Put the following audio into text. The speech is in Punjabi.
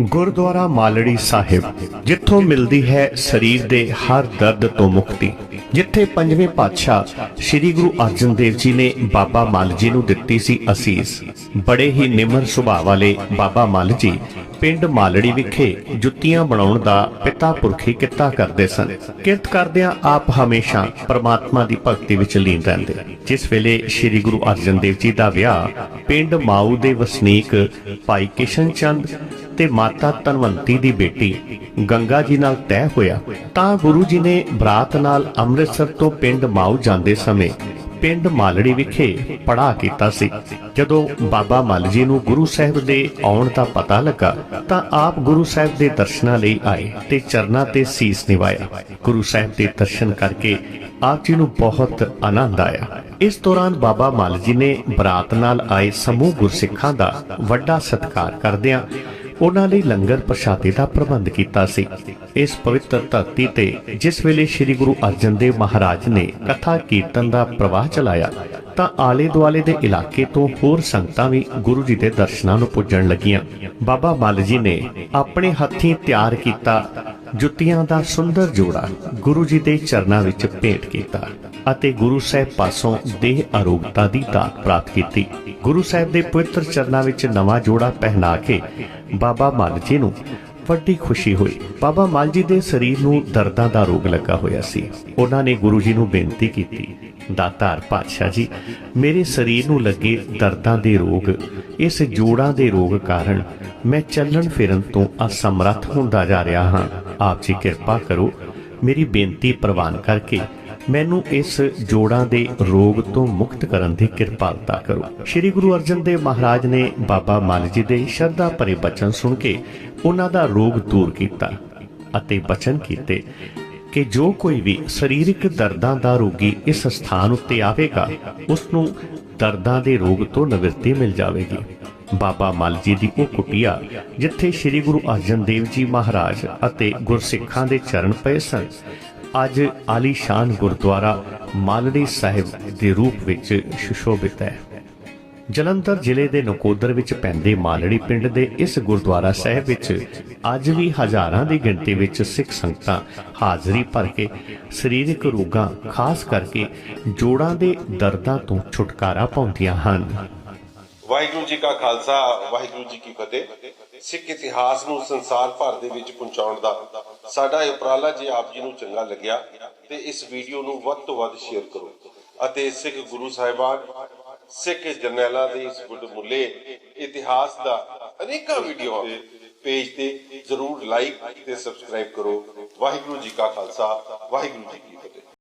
ਗੁਰਦੁਆਰਾ ਮਾਲੜੀ ਸਾਹਿਬ, ਜਿੱਥੋਂ ਮਿਲਦੀ ਹੈ ਸਰੀਰ ਦੇ ਹਰ ਦਰਦ ਤੋਂ ਮੁਕਤੀ। ਜਿੱਥੇ ਪੰਜਵੇਂ ਪਾਤਸ਼ਾਹ ਸ੍ਰੀ ਗੁਰੂ ਅਰਜਨ ਦੇਵ ਜੀ ਨੇ ਬਾਬਾ ਮਾਲ ਜੀ ਨੂੰ ਦਿੱਤੀ ਸੀ ਅਸੀਸ। ਬੜੇ ਹੀ ਨਿਮਰ ਸੁਭਾਅ ਵਾਲੇ ਬਾਬਾ ਮਾਲ ਜੀ ਪਿੰਡ ਮਾਲੜੀ ਵਿਖੇ ਜੁੱਤੀਆਂ ਬਣਾਉਣ ਦਾ ਪਿਤਾ ਪੁਰਖੀ ਕਿੱਤਾ ਕਰਦੇ ਸਨ। ਕਿਰਤ ਕਰਦਿਆਂ ਆਪ ਹਮੇਸ਼ਾ ਪ੍ਰਮਾਤਮਾ ਦੀ ਭਗਤੀ ਵਿੱਚ ਲੀਨ ਰਹਿੰਦੇ। ਜਿਸ ਵੇਲੇ ਸ੍ਰੀ ਗੁਰੂ ਅਰਜਨ ਦੇਵ ਜੀ ਦਾ ਵਿਆਹ, ਪਿੰਡ ਮਾਊ ਦੇ ਵਸਨੀਕ ਭਾਈ ਕਿਸ਼ਨ ਚੰਦ ਤੇ ਮਾਤਾ ਧਨਵੰਤੀ ਦੀ ਬੇਟੀ ਗੰਗਾ ਜੀ ਨਾਲ ਤੈਅ ਹੋਇਆ, ਤਾਂ ਗੁਰੂ ਜੀ ਨੇ ਬਰਾਤ ਨਾਲ ਅੰਮ੍ਰਿਤਸਰ ਤੋਂ ਪਿੰਡ ਮਾਊ ਜਾਂਦੇ ਸਮੇਂ ਪਿੰਡ ਮਾਲੜੀ ਵਿਖੇ ਪੜਾ ਕੀਤਾ ਸੀ। ਜਦੋਂ ਬਾਬਾ ਮੱਲ ਜੀ ਨੂੰ ਗੁਰੂ ਸਾਹਿਬ ਦੇ ਆਉਣ ਦਾ ਪਤਾ ਲੱਗਾ, ਤਾਂ ਆਪ ਗੁਰੂ ਸਾਹਿਬ ਦੇ ਦਰਸ਼ਨਾਂ ਲਈ ਆਏ ਤੇ ਚਰਨਾਂ ਤੇ ਸੀਸ ਨਿਵਾਇਆ। ਗੁਰੂ ਸਾਹਿਬ ਦੇ ਦਰਸ਼ਨ ਕਰਕੇ ਆਪ ਜੀ ਨੂੰ ਬਹੁਤ ਆਨੰਦ ਆਇਆ। ਇਸ ਦੌਰਾਨ ਬਾਬਾ ਮੱਲ ਜੀ ਨੇ ਬਰਾਤ ਨਾਲ ਆਏ ਸਮੂਹ ਗੁਰਸਿੱਖਾਂ ਦਾ ਵੱਡਾ ਸਤਿਕਾਰ ਕਰਦਿਆਂ ਉਹਨਾਂ ਲਈ ਲੰਗਰ ਪ੍ਰਸ਼ਾਦੇ ਦਾ ਪ੍ਰਬੰਧ ਕੀਤਾ ਸੀ। ਇਸ ਪਵਿੱਤਰ ਧਰਤੀ ਤੇ ਜਿਸ ਵੇਲੇ ਸ੍ਰੀ ਗੁਰੂ ਅਰਜਨ ਦੇਵ ਮਹਾਰਾਜ ਨੇ ਕਥਾ ਕੀਰਤਨ ਦਾ ਪ੍ਰਵਾਹ ਚਲਾਇਆ, ਤਾਂ ਆਲੇ ਦੁਆਲੇ ਦੇ ਇਲਾਕੇ ਤੋਂ ਹੋਰ ਸੰਗਤਾਂ ਵੀ ਗੁਰੂ ਜੀ ਦੇ ਦਰਸ਼ਨਾਂ ਨੂੰ ਪੁੱਜਣ ਲੱਗੀਆਂ। ਬਾਬਾ ਮੱਲ ਜੀ ਨੇ ਆਪਣੇ ਹੱਥੀਂ ਤਿਆਰ ਕੀਤਾ ਜੁੱਤੀਆਂ ਦਾ ਸੁੰਦਰ ਜੋੜਾ ਗੁਰੂ ਜੀ ਦੇ ਚਰਨਾਂ ਵਿੱਚ ਭੇਟ ਕੀਤਾ ਅਤੇ ਗੁਰੂ ਸਾਹਿਬ ਪਾਸੋਂ ਦੇਹ ਅਰੋਗਤਾ ਦੀ ਦਾਤ ਪ੍ਰਾਪਤ ਕੀਤੀ। ਗੁਰੂ ਸਾਹਿਬ ਦੇ ਪਵਿੱਤਰ ਚਰਨਾਂ ਵਿੱਚ ਨਵਾਂ ਜੋੜਾ ਪਹਿਨਾ ਕੇ ਬਾਬਾ ਮੱਲ ਜੀ ਨੂੰ ਵੱਡੀ ਖੁਸ਼ੀ ਹੋਈ। ਬਾਬਾ ਮੱਲ ਜੀ ਦੇ ਸਰੀਰ ਨੂੰ ਦਰਦਾਂ ਦਾ ਰੋਗ ਲੱਗਾ ਹੋਇਆ ਸੀ। ਉਹਨਾਂ ਨੇ ਗੁਰੂ ਜੀ ਨੂੰ ਬੇਨਤੀ ਕੀਤੀ, ਦਾਤਾਰ ਪਾਤਸ਼ਾਹ ਜੀ, ਮੇਰੇ ਸਰੀਰ ਨੂੰ ਲੱਗੇ ਦਰਦਾਂ ਦੇ ਰੋਗ, ਇਸ ਜੋੜਾਂ ਦੇ ਰੋਗ ਕਾਰਨ ਮੈਂ ਚੱਲਣ ਫਿਰਨ ਤੋਂ ਅਸਮਰੱਥ ਹੁੰਦਾ ਜਾ ਰਿਹਾ ਹਾਂ। ਆਪ ਜੀ ਕਿਰਪਾ ਕਰੋ। ਮੇਰੀ ਬੇਨਤੀ ਪ੍ਰਵਾਨ ਕਰਕੇ ਮੈਨੂੰ ਇਸ ਜੋੜਾਂ ਦੇ ਰੋਗ ਤੋਂ ਮੁਕਤ ਕਰਨ ਦੀ ਕਿਰਪਾਲਤਾ ਕਰੋ। ਸ੍ਰੀ ਗੁਰੂ ਅਰਜਨ ਦੇਵ ਮਹਾਰਾਜ ਨੇ ਬਾਬਾ ਮੱਲ ਜੀ ਦੇ ਸ਼ਰਧਾ ਭਰੇ ਬਚਨ ਸੁਣ ਕੇ ਉਹਨਾਂ ਦਾ ਰੋਗ ਦੂਰ ਕੀਤਾ ਅਤੇ ਬਚਨ ਕੀਤੇ ਕਿ ਜੋ ਕੋਈ ਵੀ ਸਰੀਰਕ ਦਰਦਾਂ ਦਾ ਰੋਗੀ ਇਸ ਸਥਾਨ ਉੱਤੇ ਆਵੇਗਾ ਉਸ ਨੂੰ ਦਰਦਾਂ ਦੇ ਰੋਗ ਤੋਂ ਨਿਵਰਤੀ ਮਿਲ ਜਾਵੇਗੀ। ਬਾਬਾ ਮੱਲ ਜੀ ਦੀ ਉਹ ਕੁਟਿਆ, ਜਿੱਥੇ ਸ੍ਰੀ ਗੁਰੂ ਅਰਜਨ ਦੇਵ ਜੀ ਮਹਾਰਾਜ ਅਤੇ ਗੁਰਸਿੱਖਾਂ ਦੇ ਚਰਨ ਪਏ ਸਨ। ਅੱਜ ਆਲੀਸ਼ਾਨ ਗੁਰਦੁਆਰਾ ਮਾਲੜੀ ਸਾਹਿਬ ਦੇ ਰੂਪ ਵਿੱਚ ਸੁਸ਼ੋਭਿਤ ਹੈ। ਜਲੰਧਰ ਜ਼ਿਲ੍ਹੇ ਦੇ ਨਕੋਦਰ ਵਿੱਚ ਪੈਂਦੇ ਮਾਲੜੀ ਪਿੰਡ ਦੇ ਇਸ ਗੁਰਦੁਆਰਾ ਸਾਹਿਬ ਵਿੱਚ ਅੱਜ ਵੀ ਹਜ਼ਾਰਾਂ ਦੀ ਗਿਣਤੀ ਵਿੱਚ ਸਿੱਖ ਸੰਗਤਾਂ ਹਾਜ਼ਰੀ ਭਰ ਕੇ ਸਰੀਰਕ ਰੋਗਾਂ, ਖਾਸ ਕਰਕੇ ਜੋੜਾਂ ਦੇ ਦਰਦਾਂ ਤੋਂ ਛੁਟਕਾਰਾ ਪਾਉਂਦੀਆਂ ਹਨ। ਵਾਹਿਗੁਰੂ ਜੀ ਕਾ ਖਾਲਸਾ, ਵਾਹਿਗੁਰੂ ਜੀ ਕੀ ਫਤਿਹ। ਸਿੱਖ ਇਤਿਹਾਸ ਨੂੰ ਸੰਸਾਰ ਭਰ ਦੇ ਵਿੱਚ ਪਹੁੰਚਾਉਣ ਦਾ ਸਾਡਾ ਇਹ ਉਪਰਾਲਾ ਜੇ ਆਪ ਜੀ ਨੂੰ ਚੰਗਾ ਲੱਗਿਆ, ਤੇ ਇਸ ਵੀਡੀਓ ਨੂੰ ਵੱਧ ਤੋਂ ਵੱਧ ਸ਼ੇਅਰ ਕਰੋ। ਅਤੇ ਸਿੱਖ ਗੁਰੂ ਸਾਹਿਬਾਨ, ਸਿੱਖ ਜਰਨੈਲਾਂ ਦੇ ਇਸ ਗੁੱਡਮੁੱਲੇ ਇਤਿਹਾਸ ਦਾ ਅਨੇਕਾਂ ਵੀਡੀਓ ਪੇਜ ਤੇ ਜ਼ਰੂਰ ਲਾਈਕ ਤੇ ਸਬਸਕ੍ਰਾਈਬ ਕਰੋ। ਵਾਹਿਗੁਰੂ ਜੀ ਕਾ ਖਾਲਸਾ, ਵਾਹਿਗੁਰੂ ਜੀ ਕੀ ਫਤਿਹ।